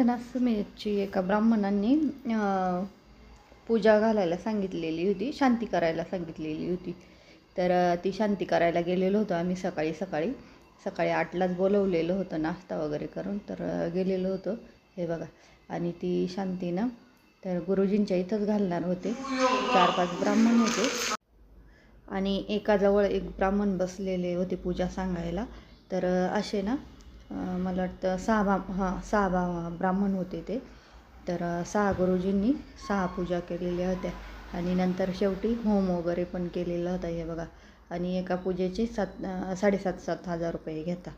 इथं एका ब्राह्मणांनी पूजा घालायला सांगितलेली होती शांती करायला सांगितलेली होती. तर ती शांती करायला गेलेलो होतो आम्ही सकाळी सकाळी. सकाळी आठलाच बोलवलेलं होतं नाश्ता वगैरे करून तर गेलेलो होतो. हे बघा. आणि ती शांती ना तर गुरुजींच्या इथंच घालणार होते. चार पाच ब्राह्मण होते. आणि एकाजवळ एक ब्राह्मण बसलेले होते पूजा सांगायला. तर असे ना मला वाटतं सहा बा हां सहा बा ब्राह्मण होते ते. तर सहा गुरुजींनी सहा पूजा केलेल्या होत्या. आणि नंतर शेवटी होम वगैरे पण केलेला होता हे बघा. आणि एका पूजेचे सात साडेसात सात हजार रुपये घेता.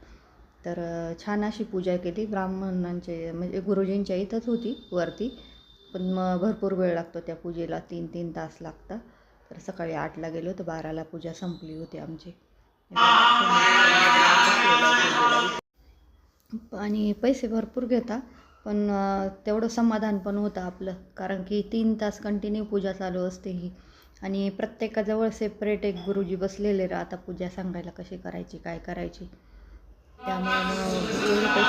तर छान अशी पूजा केली. ब्राह्मणांचे म्हणजे गुरुजींच्या इथंच होती वरती. पण मग भरपूर वेळ लागतो त्या पूजेला. तीन तीन तास लागतात तर सकाळी आठला गेलो तर बाराला पूजा संपली होती आमची. आणि पैसे भरपूर घेता पण तेवढं समाधान पण होतं आपलं. कारण की तीन तास कंटिन्यू पूजा चालू असते ही. आणि प्रत्येकाजवळ सेपरेट एक गुरुजी बसलेले राहता पूजा सांगायला कशी करायची काय करायची. त्यामुळे पैसे गेले तरी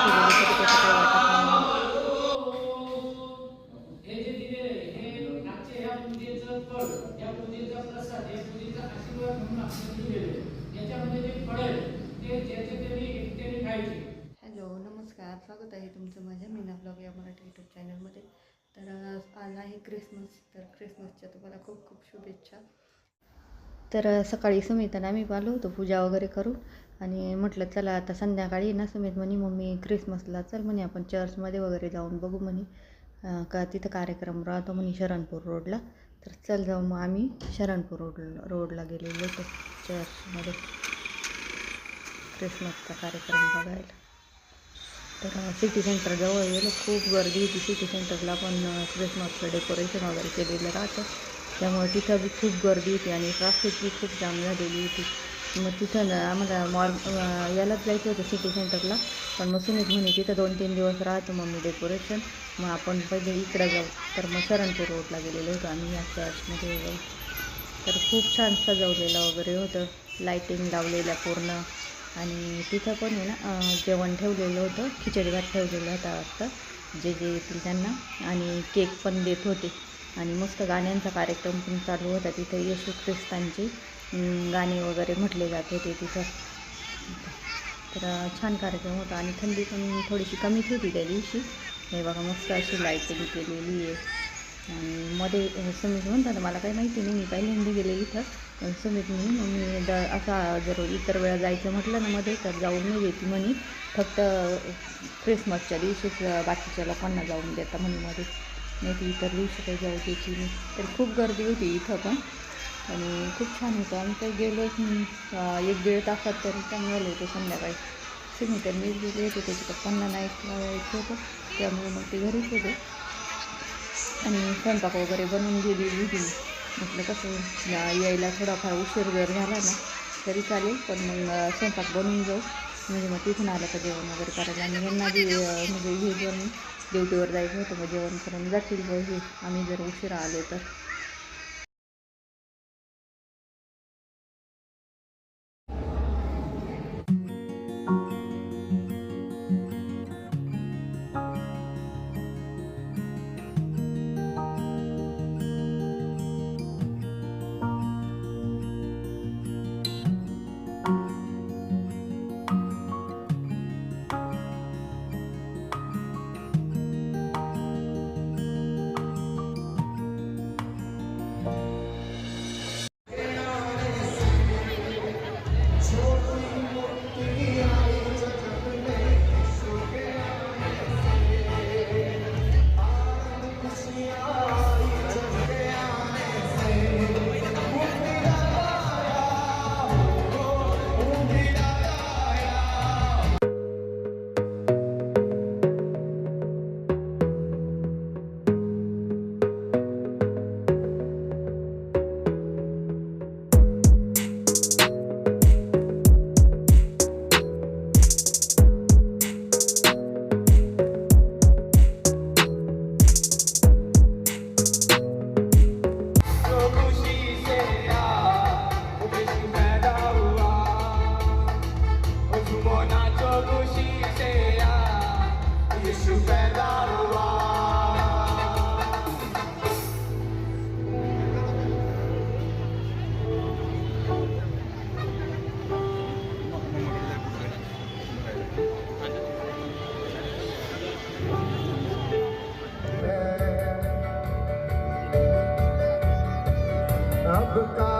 त्याचं काही वाटत नाही हे जे दिलेले आहे, हे आजच्या ह्या पूजेचं फळ या पूजेचा प्रसाद या पूजेचा आशीर्वाद म्हणून आपल्याला दिलेले आहे. याच्यामध्ये जे फळ आहे ते ज्याचे त्यांनी एकट्याने खायचे हॅलो नमस्कार स्वागत आहे तुमचं माझ्या मीना ब्लॉग या मराठी यूट्यूब चॅनलमध्ये तर आज आहे क्रिसमस तर क्रिसमसच्या तुम्हाला खूप खूप शुभेच्छा. तर सकाळी सुमित मी आम्ही आलो होतो पूजा वगैरे करून आणि म्हटलं चला आता संध्याकाळी ना सुमित म्हणे मम्मी क्रिसमसला चल म्हणे आपण चर्चमध्ये वगैरे जाऊन बघू म्हणे. का तिथं कार्यक्रम राहतो म्हणे शरणपूर रोडला. तर चल जाऊ मग आम्ही शरणपूर रोड रोडला गेलेलो होतो चर्चमध्ये क्रिसमसचा कार्यक्रम बघायला. तर सिटी सेंटरजवळ गेलो खूप गर्दी होती. सिटी सेंटरला पण क्रिसमसचं डेकोरेशन वगैरे केलेलं राहतं. त्यामुळे तिथं बी खूप गर्दी होती आणि ट्रॅफिक बी खूप जाम झालेली होती. मग तिथं आम्हाला मॉर यालाच जायचं होतं सिटी सेंटरला पण मग सुनीत म्हणे तिथं दोन तीन दिवस राहतो मग मी डेकोरेशन मग आपण पहिले इकडं जाऊ. तर मग शरणपूर रोडला गेलेलो होतो आम्ही या चर्चमध्ये जाऊ तर खूप छान सजवलेलं वगैरे होतं. लाईटिंग लावलेल्या पूर्ण. आणि तिथं पण आहे ना जेवण ठेवलेलं होतं खिचडी भात ठेवलेलं होता वाटतं जे जे येतील त्यांना. आणि केक पण देत होते. आणि मस्त गाण्यांचा कार्यक्रम पण चालू होता तिथं येशू ख्रिस्तांचे गाणी गाणे वगैरे म्हटले जात होते तिथं. तर छान कार्यक्रम होता आणि थंडी पण थोडीशी कमीच होती त्या दिवशी. हे बघा मस्त अशी लाईटिंग केलेली आहे. आणि मध्ये अ, सुमित म्हणतात मला काही माहिती नाही मी पहिल्यांदा गेले इथं. पण मी द असा जर इतर वेळा जायचं म्हटलं ना मध्ये तर जाऊन नाही देते म्हणे. फक्त क्रिसमसच्या दिवशीच बाकीच्या लोकांना जाऊन देता म्हणे मध्ये. नाही ती इतर दिवशी काही जाऊ द्यायची नाही. तर खूप गर्दी होती इथं पण. आणि खूप छान होतं. आम्ही तर गेलोच एक दीड तासात तरी चांगलं झालं होतं संध्याकाळी. सुमित आणि मीच गेले होते त्याच्या पप्पांना नाही यायचं होतं. त्यामुळे मग ते घरीच होते. आणि स्वयंपाक वगैरे बनवून गेली होती म्हटलं कसं यायला थोडाफार उशीर जर झाला ना तरी चालेल पण मग स्वयंपाक बनवून जाऊ. म्हणजे मग तिथून आलं का जेवण वगैरे करायला. आणि यांना बी म्हणजे हे जेवण ड्युटीवर जायचं होतं मग जेवण करून जातील हे. आम्ही जर उशिरा आलो तर. şu fedarlar ee, Abka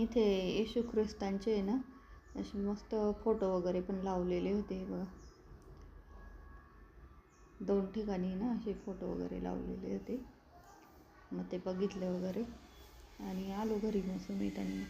आणि इथे येशू ख्रिस्तांचे आहे ना असे मस्त फोटो वगैरे पण लावलेले होते बघा. दोन ठिकाणी ना असे फोटो वगैरे लावलेले होते. मग ते बघितले वगैरे. आणि आलो घरी मग सुमित आणि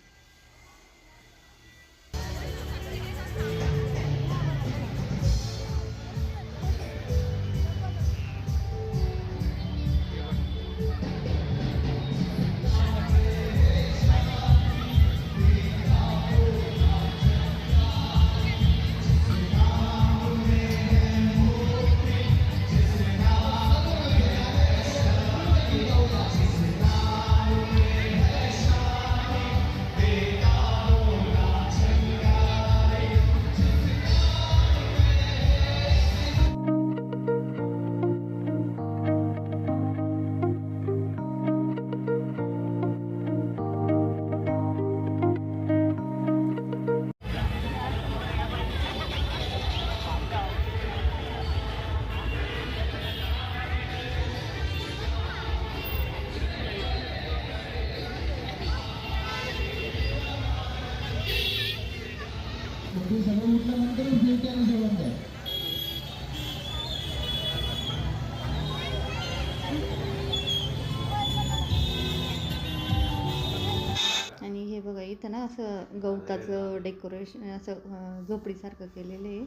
इथं ना असं गवताचं डेकोरेशन असं अं, झोपडीसारखं केलेलं आहे.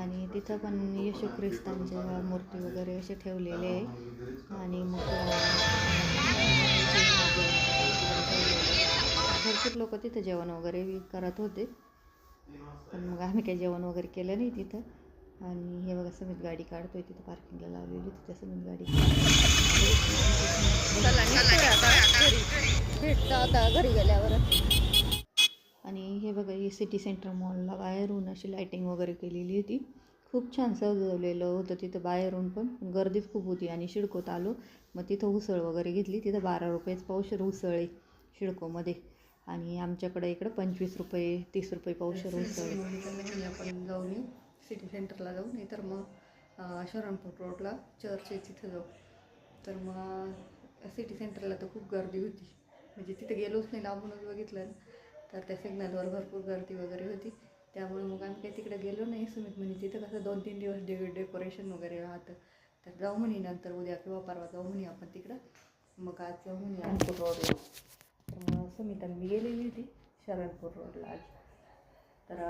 आणि तिथं पण येशू ख्रिस्तांच्या मूर्ती वगैरे असे ठेवलेले आहे. आणि मग भरपूर लोक तिथं जेवण वगैरे बी करत होते. पण मग आम्ही काही जेवण वगैरे केलं नाही तिथं. आणि हे बघा समित गाडी काढतोय तिथं पार्किंगला लावलेली तिथं समित गाडी. भेटतं आता घरी गेल्यावर. आणि हे बघा हे सिटी सेंटर मॉलला बाहेरून अशी लायटिंग वगैरे केलेली होती. खूप छान सजवलेलं होतं तिथं बाहेरून पण. गर्दीच खूप होती आणि शिडकोत आलो. मग तिथं उसळ वगैरे घेतली. तिथं बारा रुपयेच पावशर उसळ आहे शिडकोमध्ये. आणि आमच्याकडे इकडं पंचवीस रुपये तीस रुपये पावशर उसळ आहे. आपण जाऊन सिटी सेंटरला जाऊ नाही तर मग शरणपूर रोडला चर्च आहे तिथं जाऊ. तर मग सिटी सेंटरला तर खूप गर्दी होती. म्हणजे तिथे गेलोच नाही लांबूनच बघितलं. ना, तर त्या सिग्नलवर भरपूर गर्दी वगैरे होती. त्यामुळे मग आम्ही काही तिकडे गेलो नाही सुमित म्हणे तिथं कसं दोन तीन दिवस डे डेकोरेशन वगैरे राहतं. तर जाऊ म्हणे नंतर उद्या किंवा परवा जाऊ म्हणे आपण तिकडं. मग आज जाऊ म्हणे रामपूर रोडला तर सुमिता मी गेलेली होती शरणपूर रोडला आज. तर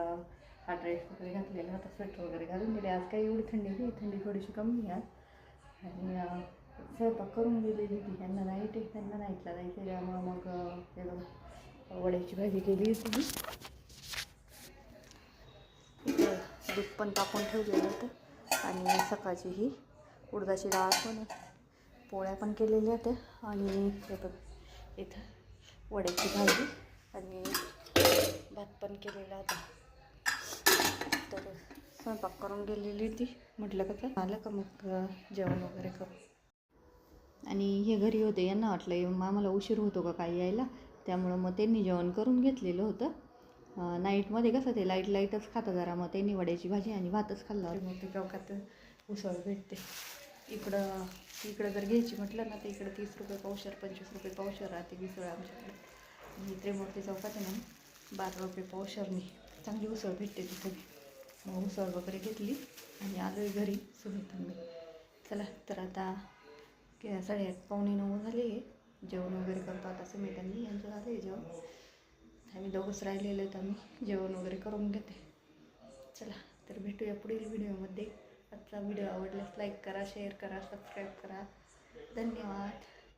हा ड्रेस वगैरे घातलेला होता स्वेटर वगैरे घालून दिले. आज काही एवढी थंडी नाही थंडी थोडीशी कमी आहे आज. आणि स्वयंपाक करून गेलेली होती. त्यांना नाईट आहे त्यांना नाईटला जायचं त्यामुळं मग अं, ते वड्याची भाजी केली होती मी दूध पण टाकून ठेवलेलं होतं. आणि सकाळची ही उडदाची डाळ पण आहे. पोळ्या पण केलेल्या होत्या आणि इथं वड्याची भाजी आणि भात पण केलेला होता. तर स्वयंपाक करून गेलेली होती म्हटलं का तर आलं का मग जेवण वगैरे करू आणि हे घरी होते यांना वाटलं "ए, आम्हाला उशीर होतो का काही यायला? त्यामुळं मग त्यांनी जेवण करून घेतलेलं होतं. नाईटमध्ये कसं ते लाइट लाईटच खातं जरा मग त्यांनी वड्याची भाजी आणि भातच खाल्ला मग ते चौकात उसळ भेटते. इकडं इकडं जर घ्यायची म्हटलं ना तर इकडं तीस रुपये पावशर पंचवीस रुपये पावशर राहते मिसळ आमच्याकडे. आणि त्रिमूर्ती चौकात आहे ना बारा रुपये पावशरनी चांगली उसळ भेटते तिथे. मग उसळ वगैरे घेतली आणि आलो घरी सुमितांनी. चला तर आता के साडेआठ पावणे नऊ झाले जेवण वगैरे करतो आता सुमितांनी यांचं झालं आहे जेवण. आम्ही दोघंच राहिलेले आहेत आम्ही. जेवण वगैरे करून घेते. चला तर भेटूया पुढील व्हिडिओमध्ये. आजचा व्हिडिओ आवडल्यास लाईक करा शेअर करा सबस्क्राईब करा. धन्यवाद.